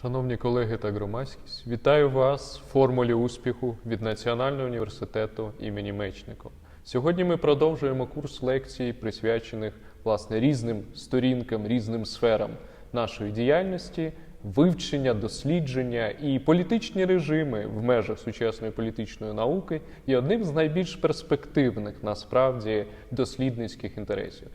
Шановні колеги та громадськість, вітаю вас в формулі успіху від Національного університету імені Мечникова. Сьогодні ми продовжуємо курс лекцій, присвячених власне різним сторінкам, різним сферам нашої діяльності, вивчення, дослідження і політичні режими в межах сучасної політичної науки є одним з найбільш перспективних насправді дослідницьких інтересів.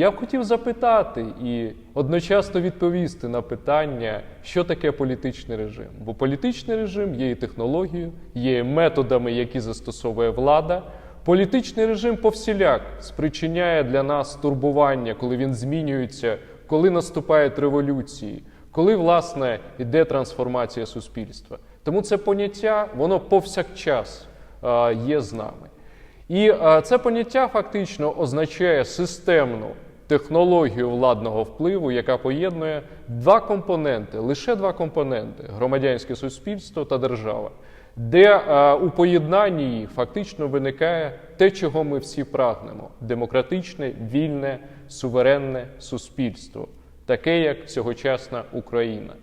Я б хотів запитати і одночасно відповісти на питання, що таке політичний режим. Бо політичний режим є і технологією, є і методами, які застосовує влада. Політичний режим повсіляк спричиняє для нас турбування, коли він змінюється, коли наступають революції, коли власне йде трансформація суспільства. Тому це поняття, воно повсякчас є з нами. І це поняття фактично означає системну технологію владного впливу, яка поєднує два компоненти, лише два компоненти громадянське суспільство та держава, де е, у поєднанні їх фактично виникає те, чого ми всі прагнемо: демократичне, вільне, суверенне суспільство, таке як сьогочасна Україна.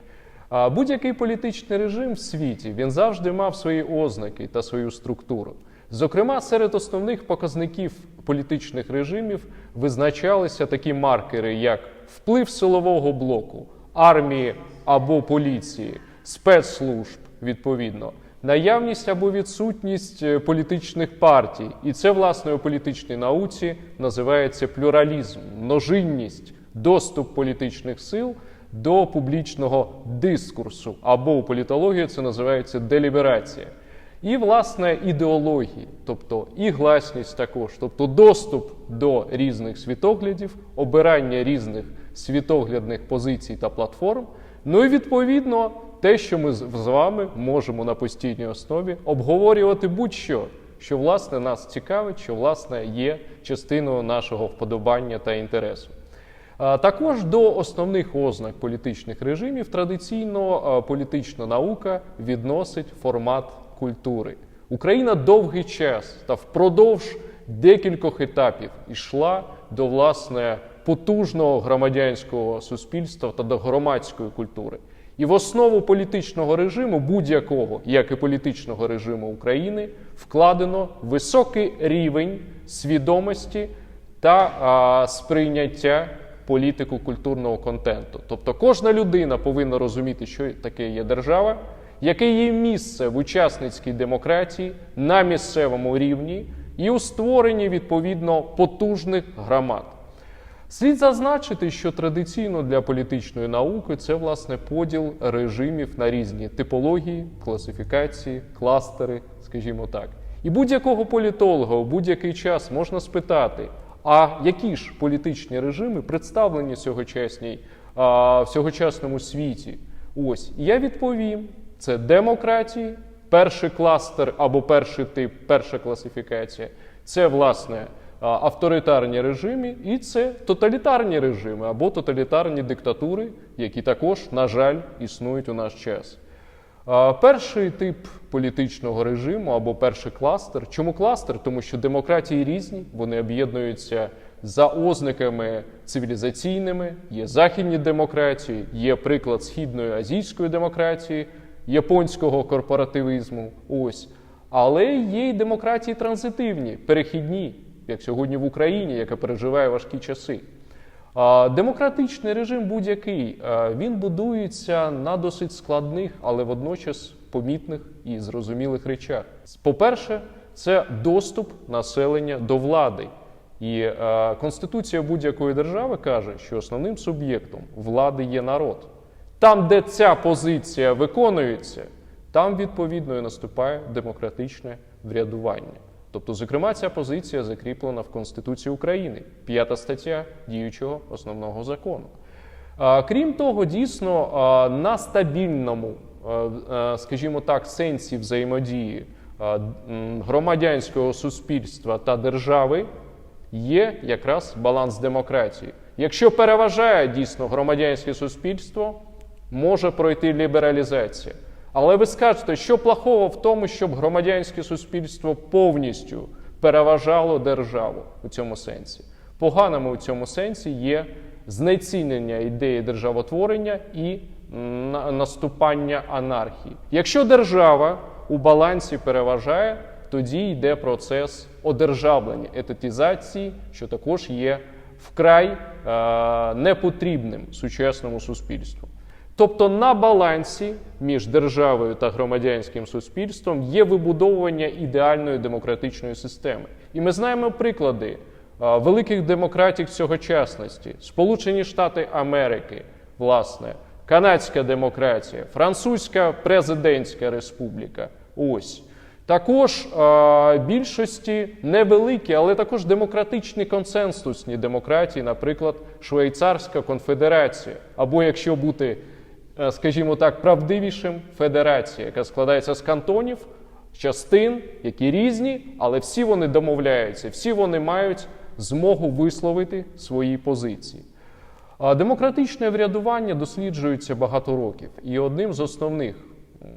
А будь-який політичний режим в світі він завжди мав свої ознаки та свою структуру. Зокрема, серед основних показників політичних режимів визначалися такі маркери, як вплив силового блоку, армії або поліції, спецслужб відповідно, наявність або відсутність е, політичних партій. І це, власне, у політичній науці називається плюралізм, множинність, доступ політичних сил до публічного дискурсу, або у політології це називається деліберація. І, власне, ідеології, тобто і гласність також, тобто доступ до різних світоглядів, обирання різних світоглядних позицій та платформ. Ну і відповідно те, що ми з вами можемо на постійній основі обговорювати будь-що, що власне нас цікавить, що власне є частиною нашого вподобання та інтересу. Також до основних ознак політичних режимів традиційно політична наука відносить формат культури. Україна довгий час та впродовж декількох етапів йшла до власне потужного громадянського суспільства та до громадської культури. І в основу політичного режиму, будь-якого, як і політичного режиму України, вкладено високий рівень свідомості та а, сприйняття політико-культурного контенту. Тобто кожна людина повинна розуміти, що таке є держава, яке є місце в учасницькій демократії на місцевому рівні і у створенні відповідно потужних громад. Слід зазначити, що традиційно для політичної науки це власне поділ режимів на різні типології, класифікації, кластери, скажімо так. І будь-якого політолога у будь-який час можна спитати, а які ж політичні режими представлені в сьогочасному світі? Ось я відповім: це демократії, перший кластер або перший тип, перша класифікація. Це власне авторитарні режими, і це тоталітарні режими або тоталітарні диктатури, які також, на жаль, існують у наш час. Перший тип політичного режиму або перший кластер. Чому кластер? Тому що демократії різні, вони об'єднуються за ознаками цивілізаційними, є західні демократії, є приклад східної азійської демократії, японського корпоративізму. Ось. Але є й демократії транзитивні, перехідні, як сьогодні в Україні, яка переживає важкі часи. Демократичний режим будь-який він будується на досить складних, але водночас помітних і зрозумілих речах. По-перше, це доступ населення до влади. І Конституція будь-якої держави каже, що основним суб'єктом влади є народ. Там, де ця позиція виконується, там відповідно і наступає демократичне врядування. Тобто, зокрема, ця позиція закріплена в Конституції України, п'ята стаття діючого основного закону. Крім того, дійсно на стабільному, скажімо так, сенсі взаємодії громадянського суспільства та держави є якраз баланс демократії. Якщо переважає дійсно громадянське суспільство, може пройти лібералізація. Але ви скажете, що плохого в тому, щоб громадянське суспільство повністю переважало державу у цьому сенсі. Поганими у цьому сенсі є знецінення ідеї державотворення і наступання анархії. Якщо держава у балансі переважає, тоді йде процес одержавлення, етатізації, що також є вкрай е, непотрібним сучасному суспільству. Тобто на балансі між державою та громадянським суспільством є вибудовування ідеальної демократичної системи. І ми знаємо приклади великих демократій сьогочасності: Сполучені Штати Америки, власне, канадська демократія, Французька президентська республіка. Ось. Також е, більшості невеликі, але також демократичні консенсусні демократії, наприклад, Швейцарська конфедерація, або якщо бути, е, скажімо так, правдивішим, федерація, яка складається з кантонів, частин, які різні, але всі вони домовляються, всі вони мають змогу висловити свої позиції. Демократичне врядування досліджується багато років, і одним з основних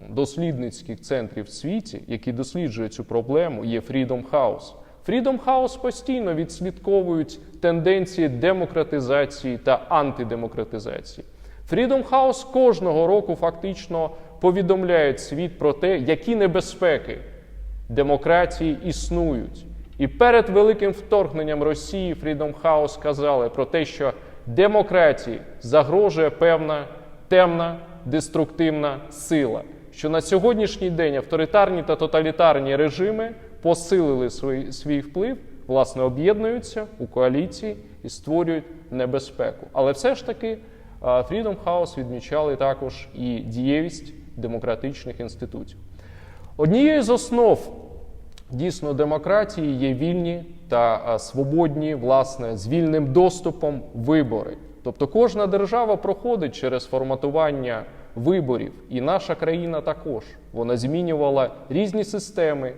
дослідницьких центрів в світі, які досліджують цю проблему, є Freedom House. Freedom House постійно відслідковують тенденції демократизації та антидемократизації. Freedom House кожного року фактично повідомляють світ про те, які небезпеки демократії існують. І перед великим вторгненням Росії Freedom House сказали про те, що демократії загрожує певна темна деструктивна сила. Що на сьогоднішній день авторитарні та тоталітарні режими посилили свій, свій вплив, власне, об'єднуються у коаліції і створюють небезпеку. Але все ж таки Freedom House відмічали також і дієвість демократичних інститутів. Однією з основ дійсно демократії є вільні та свободні, власне, з вільним доступом вибори. Тобто кожна держава проходить через форматування виборів, і наша країна також. Вона змінювала різні системи.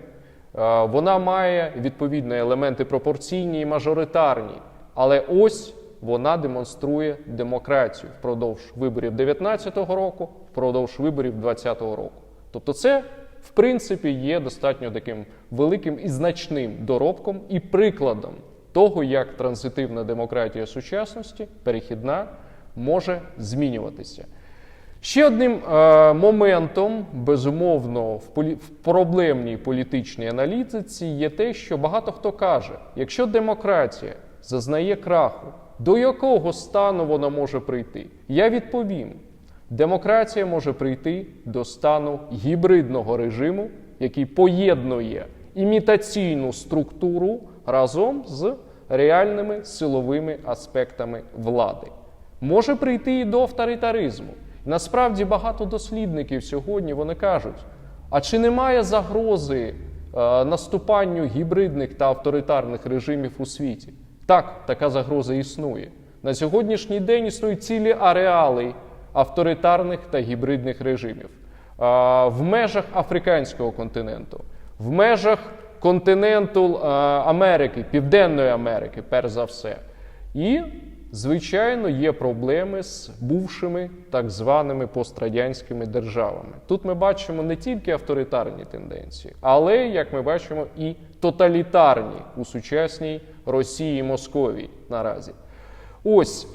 Вона має відповідно елементи пропорційні і мажоритарні. Але ось вона демонструє демократію впродовж виборів 2019 року, впродовж виборів 2020 року. Тобто, це в принципі є достатньо таким великим і значним доробком і прикладом того, як транзитивна демократія сучасності, перехідна, може змінюватися. Ще одним е, моментом, безумовно, в, полі- в проблемній політичній аналітиці є те, що багато хто каже, якщо демократія зазнає краху, до якого стану вона може прийти? Я відповім: демократія може прийти до стану гібридного режиму, який поєднує імітаційну структуру разом з реальними силовими аспектами влади може прийти і до авторитаризму. Насправді багато дослідників сьогодні вони кажуть: а чи немає загрози е, наступанню гібридних та авторитарних режимів у світі? Так, така загроза існує. На сьогоднішній день існують цілі ареали авторитарних та гібридних режимів в межах африканського континенту, в межах континенту е, Америки, Південної Америки, перш за все. І, звичайно, є проблеми з бувшими так званими пострадянськими державами. Тут ми бачимо не тільки авторитарні тенденції, але, як ми бачимо, і тоталітарні у сучасній Росії і Московії наразі. Ось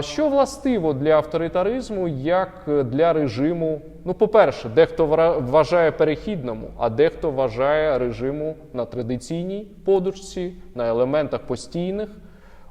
що властиво для авторитаризму, як для режиму. Ну, по-перше, дехто вважає перехідному, а дехто вважає режиму на традиційній подушці, на елементах постійних.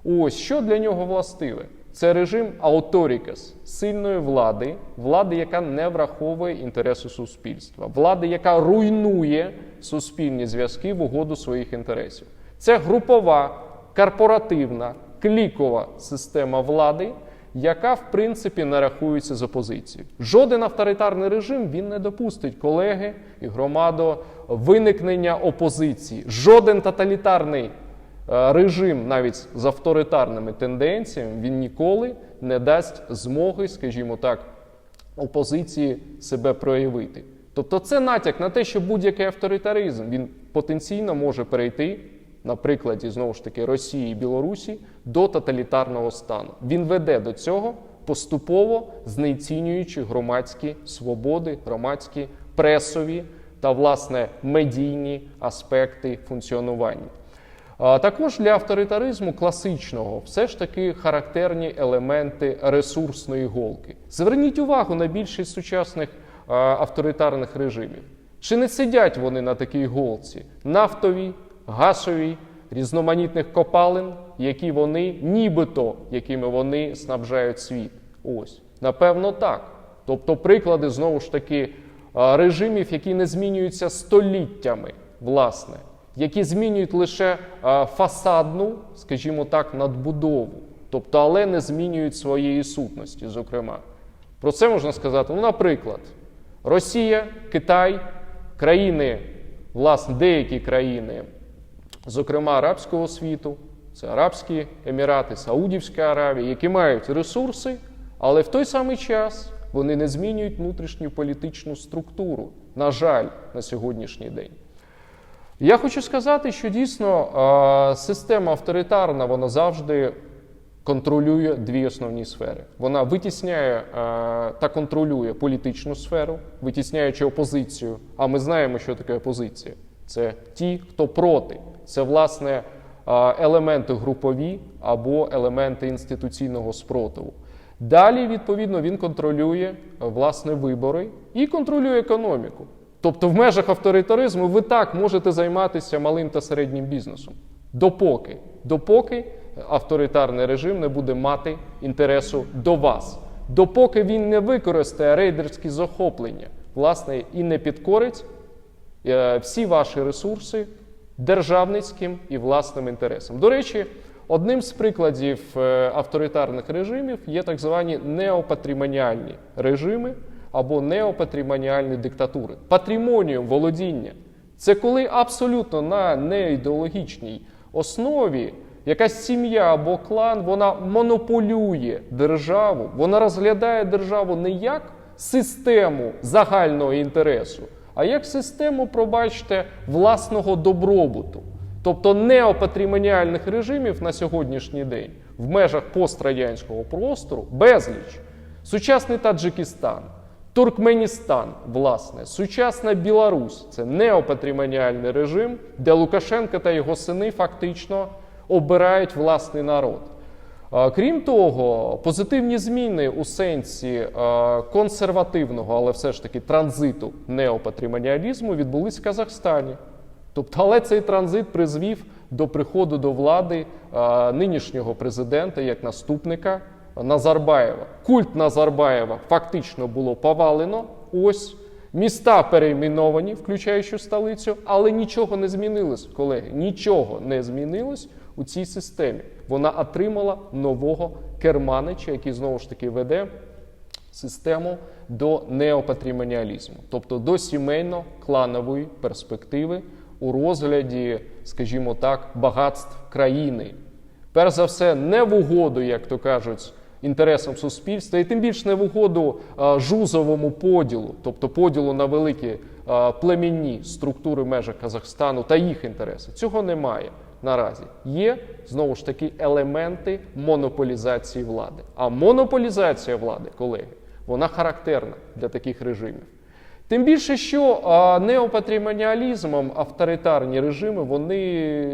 Ось що для нього властиве. Це режим ауторікас, сильної влади, влади, яка не враховує інтереси суспільства, влади, яка руйнує суспільні зв'язки в угоду своїх інтересів. Це групова, корпоративна, клікова система влади, яка в принципі не рахується з опозицією. Жоден авторитарний режим він не допустить колеги і громадо виникнення опозиції. Жоден тоталітарний е, режим, навіть з авторитарними тенденціями, він ніколи не дасть змоги, скажімо так, опозиції себе проявити. Тобто це натяк на те, що будь-який авторитаризм він потенційно може перейти на прикладі знову ж таки Росії і Білорусі до тоталітарного стану. Він веде до цього поступово знецінюючи громадські свободи, громадські пресові та власне медійні аспекти функціонування. Також для авторитаризму класичного все ж таки характерні елементи ресурсної голки. Зверніть увагу на більшість сучасних авторитарних режимів. Чи не сидять вони на такій голці нафтовій, газовій, різноманітних копалин, які вони нібито якими вони снабжають світ? Ось напевно так. Тобто, приклади знову ж таки режимів, які не змінюються століттями, власне які змінюють лише е, фасадну, скажімо так, надбудову, тобто, але не змінюють своєї сутності. Зокрема, про це можна сказати. Ну, наприклад, Росія, Китай, країни, власне, деякі країни, зокрема арабського світу, це Арабські Емірати, Саудівська Аравія, які мають ресурси, але в той самий час вони не змінюють внутрішню політичну структуру. На жаль, на сьогоднішній день. Я хочу сказати, що дійсно система авторитарна вона завжди контролює дві основні сфери. Вона витісняє та контролює політичну сферу, витісняючи опозицію. А ми знаємо, що таке опозиція. Це ті, хто проти. Це власне елементи групові або елементи інституційного спротиву. Далі, відповідно, він контролює е, власне вибори і контролює економіку. Тобто, в межах авторитаризму ви так можете займатися малим та середнім бізнесом. Допоки, допоки авторитарний режим не буде мати інтересу до вас, допоки він не використає рейдерські захоплення, власне, і не підкорить е, всі ваші ресурси державницьким і власним інтересам. До речі, одним з прикладів е, авторитарних режимів є так звані неопатримоніальні режими або неопатримоніальні диктатури. Патрімоніум володіння це коли абсолютно на неідеологічній основі якась сім'я або клан вона монополює державу, вона розглядає державу не як систему загального інтересу, а як систему, пробачте, власного добробуту. Тобто неопатримоніальних режимів на сьогоднішній день в межах пострадянського простору безліч. Сучасний Таджикистан, Туркменістан, власне, сучасна Білорусь це неопатримоніальний режим, де Лукашенко та його сини фактично обирають власний народ. Крім того, позитивні зміни у сенсі консервативного, але все ж таки транзиту неопатримоніалізму відбулись в Казахстані. Тобто, але цей транзит призвів до приходу до влади нинішнього президента як наступника Назарбаєва. Культ Назарбаєва фактично було повалено. Ось міста перейменовані, включаючи столицю, але нічого не змінилось, колеги. Нічого не змінилось у цій системі. Вона отримала нового керманича, який знову ж таки веде систему до неопатримоніалізму, тобто до сімейно-кланової перспективи у розгляді, скажімо так, багатств країни. Перш за все, не в угоду, як то кажуть, інтересам суспільства, і тим більше не в угоду а, жузовому поділу, тобто поділу на великі а, племінні структури межах Казахстану та їх інтереси. Цього немає наразі. Є знову ж таки елементи монополізації влади. А монополізація влади, колеги, вона характерна для таких режимів. Тим більше, що неопатримоніалізмом авторитарні режими вони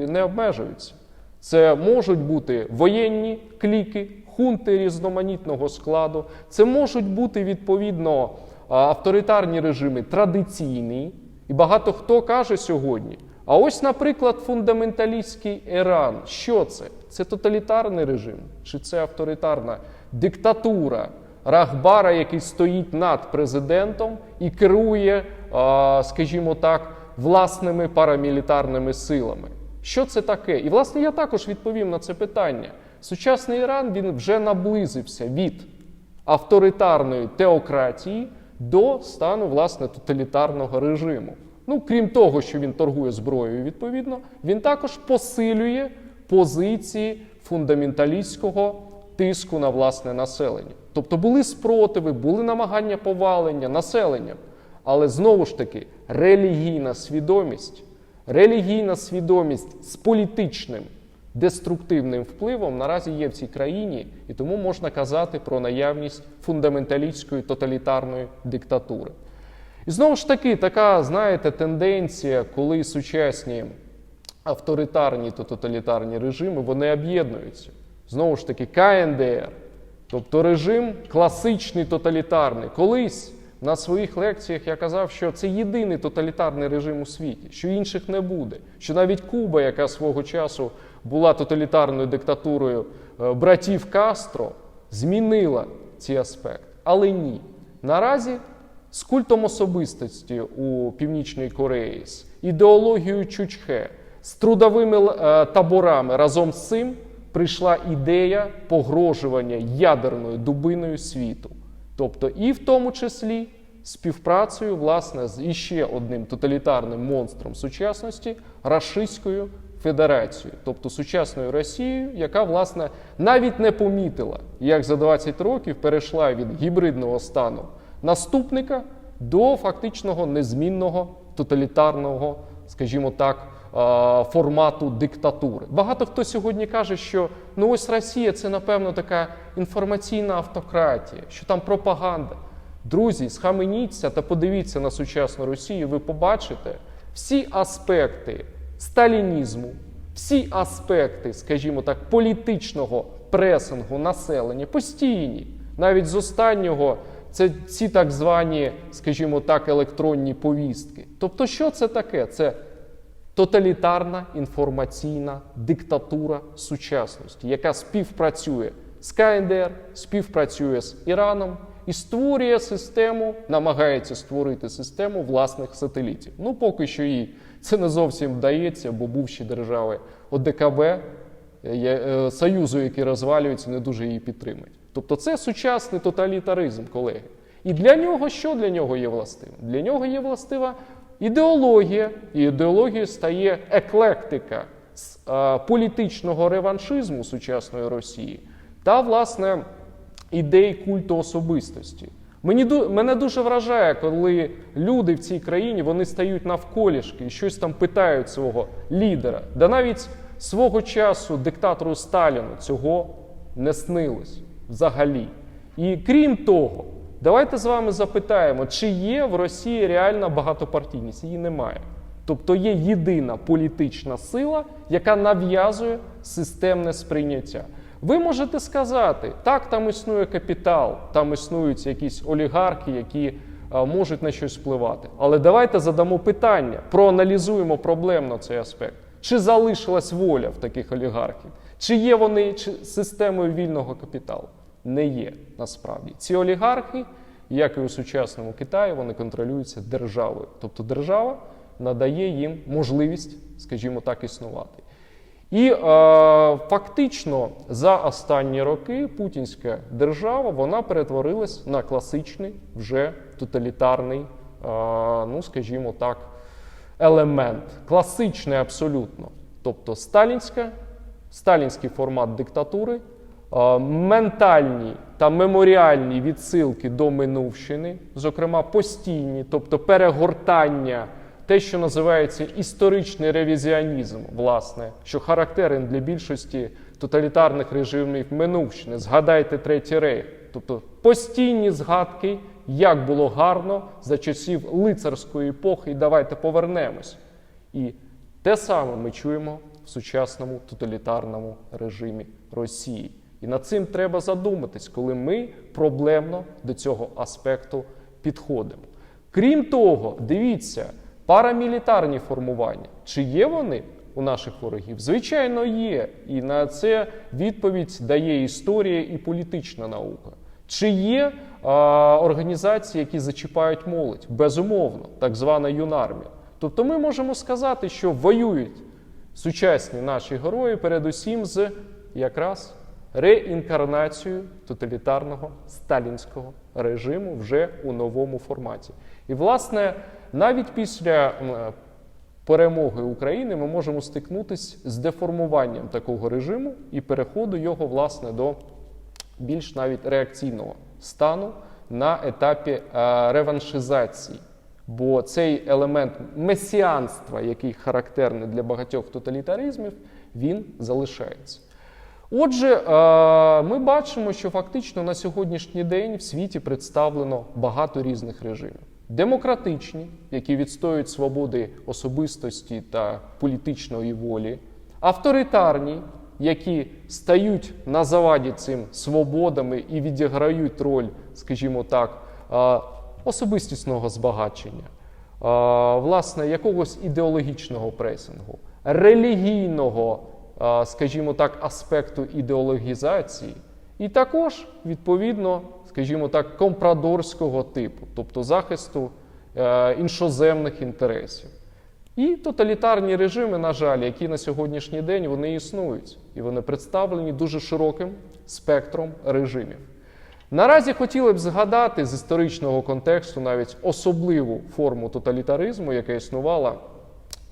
не обмежуються. Це можуть бути воєнні кліки, хунти різноманітного складу. Це можуть бути відповідно авторитарні режими традиційні. І багато хто каже сьогодні. А ось, наприклад, фундаменталістський Іран. Що це? Це тоталітарний режим, чи це авторитарна диктатура Рахбара, який стоїть над президентом і керує, скажімо так, власними парамілітарними силами. Що це таке? І, власне, я також відповім на це питання. Сучасний Іран він вже наблизився від авторитарної теократії до стану власне тоталітарного режиму. Ну, крім того, що він торгує зброєю, відповідно, він також посилює позиції фундаменталістського тиску на власне населення. Тобто були спротиви, були намагання повалення населення, але знову ж таки релігійна свідомість релігійна свідомість з політичним деструктивним впливом наразі є в цій країні, і тому можна казати про наявність фундаменталістської тоталітарної диктатури. І знову ж таки, така, знаєте, тенденція, коли сучасні авторитарні та тоталітарні режими вони об'єднуються. Знову ж таки, КНДР, тобто режим класичний тоталітарний. Колись на своїх лекціях я казав, що це єдиний тоталітарний режим у світі, що інших не буде. Що навіть Куба, яка свого часу була тоталітарною диктатурою е, братів Кастро, змінила ці аспекти. Але ні. Наразі з культом особистості у Північній Кореї, з ідеологією Чучхе, з трудовими е, таборами разом з цим прийшла ідея погрожування ядерною дубиною світу. Тобто, і в тому числі співпрацею власне з іще одним тоталітарним монстром сучасності Рашистською Федерацією, тобто сучасною Росією, яка власне навіть не помітила, як за 20 років перейшла від гібридного стану наступника до фактичного незмінного тоталітарного, скажімо так, формату диктатури. Багато хто сьогодні каже, що ну ось Росія це напевно така інформаційна автократія, що там пропаганда. Друзі, схаменіться та подивіться на сучасну Росію, ви побачите всі аспекти сталінізму, всі аспекти, скажімо так, політичного пресингу населення постійні, навіть з останнього. Це ці так звані, скажімо так, електронні повістки. Тобто, що це таке? Це тоталітарна інформаційна диктатура сучасності, яка співпрацює з КНДР, співпрацює з Іраном і створює систему, намагається створити систему власних сателітів. Ну, поки що їй це не зовсім вдається, бо бувші держави ОДКБ, е, е, Союзу, які розвалюються, не дуже її підтримують. Тобто це сучасний тоталітаризм, колеги. І для нього що для нього є властивим? Для нього є властива ідеологія, і ідеологією стає еклектика з е, політичного реваншизму сучасної Росії та, власне, ідей культу особистості. Мені мене дуже вражає, коли люди в цій країні вони стають навколішки і щось там питають свого лідера. Да навіть свого часу диктатору Сталіну цього не снилось взагалі. І крім того, давайте з вами запитаємо, чи є в Росії реальна багатопартійність? Її немає. Тобто є єдина політична сила, яка нав'язує системне сприйняття. Ви можете сказати, так, там існує капітал, там існують якісь олігархи, які а, можуть на щось впливати. Але давайте задамо питання, проаналізуємо проблемно цей аспект. Чи залишилась воля в таких олігархів? Чи є вони системою вільного капіталу? Не є насправді. Ці олігархи, як і у сучасному Китаї, вони контролюються державою. Тобто держава надає їм можливість, скажімо так, існувати. І е, фактично за останні роки путінська держава вона перетворилась на класичний вже тоталітарний, е, ну скажімо так, елемент. Класичний абсолютно. Тобто сталінська, сталінський формат диктатури, е, ментальні та меморіальні відсилки до минувщини, зокрема постійні, тобто перегортання те, що називається історичний ревізіонізм, власне, що характерен для більшості тоталітарних режимів минувщини. Згадайте Третій рейх, тобто постійні згадки, як було гарно за часів лицарської епохи, і давайте повернемось. І те саме ми чуємо сучасному тоталітарному режимі Росії. І над цим треба задуматись, коли ми проблемно до цього аспекту підходимо. Крім того, дивіться. Парамілітарні формування. Чи є вони у наших ворогів? Звичайно, є. І на це відповідь дає історія і політична наука. Чи є а, організації, які зачіпають молодь? Безумовно, так звана юнармія. Тобто ми можемо сказати, що воюють сучасні наші герої передусім з якраз реінкарнацією тоталітарного сталінського режиму вже у новому форматі. І, власне, навіть після перемоги України ми можемо стикнутися з деформуванням такого режиму і переходу його власне до більш навіть реакційного стану на етапі е, реваншизації Бо цей елемент месіанства, який характерний для багатьох тоталітаризмів, він залишається. Отже, е, ми бачимо, що фактично на сьогоднішній день в світі представлено багато різних режимів. Демократичні, які відстоюють свободи особистості та політичної волі, авторитарні, які стають на заваді цим свободами і відіграють роль, скажімо так, е, особистісного збагачення, власне, якогось ідеологічного пресингу, релігійного, скажімо так, аспекту ідеологізації, і також, відповідно, скажімо так, компрадорського типу, тобто захисту е, іншоземних інтересів. І тоталітарні режими, на жаль, які на сьогоднішній день вони існують, і вони представлені дуже широким спектром режимів. Наразі хотіли б згадати з історичного контексту навіть особливу форму тоталітаризму, яка існувала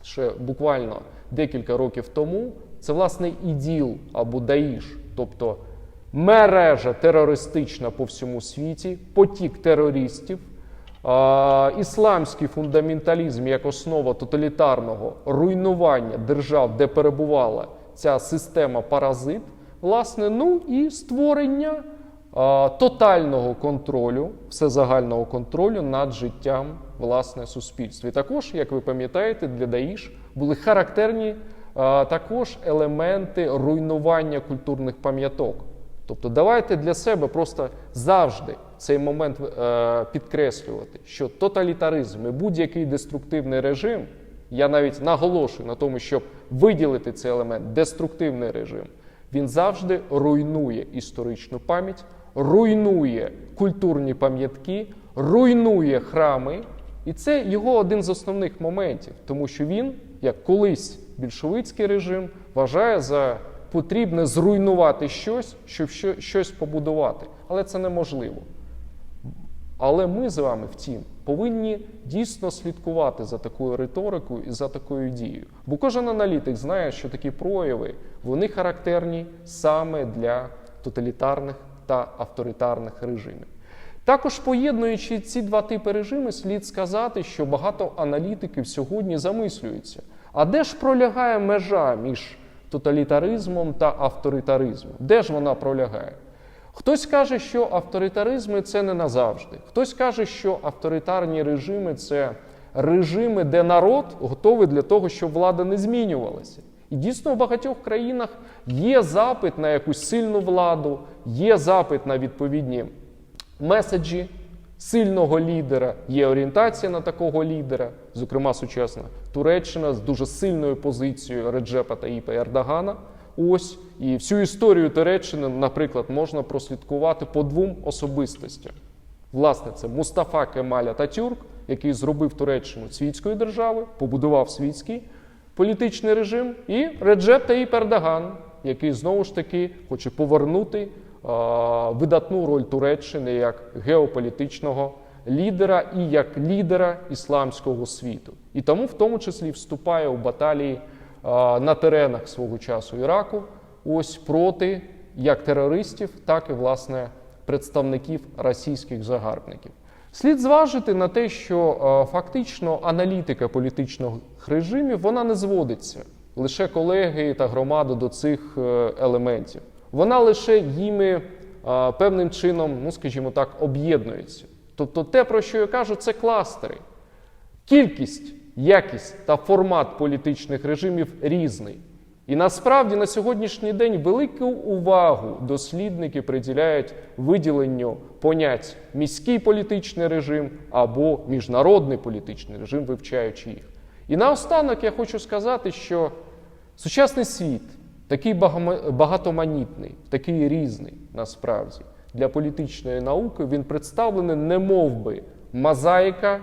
ще буквально декілька років тому. Це власне іділ або Даїш, тобто мережа терористична по всьому світі, потік терористів, ісламський фундаменталізм як основа тоталітарного руйнування держав, де перебувала ця система паразит, власне, ну і створення тотального контролю, всезагального контролю над життям власне суспільства. І також, як ви пам'ятаєте, для Даїш були характерні також елементи руйнування культурних пам'яток. Тобто, давайте для себе просто завжди цей момент е, підкреслювати, що тоталітаризм і будь-який деструктивний режим, я навіть наголошую на тому, щоб виділити цей елемент, деструктивний режим, він завжди руйнує історичну пам'ять, руйнує культурні пам'ятки, руйнує храми. І це його один з основних моментів, тому що він, як колись більшовицький режим, вважає за потрібне зруйнувати щось, щоб щось побудувати. Але це неможливо. Але ми з вами, втім, повинні дійсно слідкувати за такою риторикою і за такою дією. Бо кожен аналітик знає, що такі прояви вони характерні саме для тоталітарних та авторитарних режимів. Також поєднуючи ці два типи режиму, слід сказати, що багато аналітиків сьогодні замислюються, а де ж пролягає межа між тоталітаризмом та авторитаризмом? Де ж вона пролягає? Хтось каже, що авторитаризми це не назавжди. Хтось каже, що авторитарні режими це режими, де народ готовий для того, щоб влада не змінювалася. І дійсно в багатьох країнах є запит на якусь сильну владу, є запит на відповідні меседжі сильного лідера, є орієнтація на такого лідера, зокрема сучасна Туреччина з дуже сильною позицією Реджепа Таїпа Ердогана. Ось і всю історію Туреччини, наприклад, можна прослідкувати по двом особистостям. Власне, це Мустафа Кемаль Ататюрк, який зробив Туреччину світською державою, побудував світський політичний режим, і Реджеп Таїп Ердоган, який знову ж таки хоче повернути а, видатну роль Туреччини як геополітичного лідера і як лідера ісламського світу. І тому, в тому числі, вступає у баталії а, на теренах свого часу Іраку, ось проти як терористів, так і власне представників російських загарбників. Слід зважити на те, що е, фактично аналітика політичних режимів вона не зводиться лише колеги та громади до цих е, елементів. Вона лише їми е, певним чином, ну скажімо так, об'єднується. Тобто, те, про що я кажу, це кластери. Кількість, якість та формат політичних режимів різний. І насправді на сьогоднішній день велику увагу дослідники приділяють виділенню понять міський політичний режим або міжнародний політичний режим, вивчаючи їх. І наостанок я хочу сказати, що сучасний світ такий багатоманітний, такий різний насправді для політичної науки, він представлений не мов би мозаїка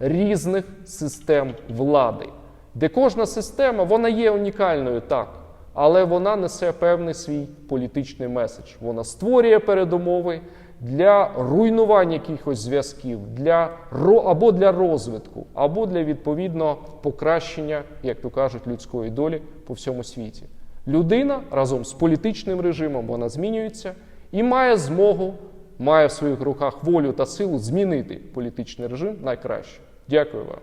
різних систем влади, де кожна система вона є унікальною так, але вона несе певний свій політичний меседж. Вона створює передумови для руйнування якихось зв'язків, для або для розвитку, або для відповідно покращення, як то кажуть, людської долі по всьому світі. Людина разом з політичним режимом вона змінюється і має змогу, має в своїх руках волю та силу змінити політичний режим найкраще. Дякую вам.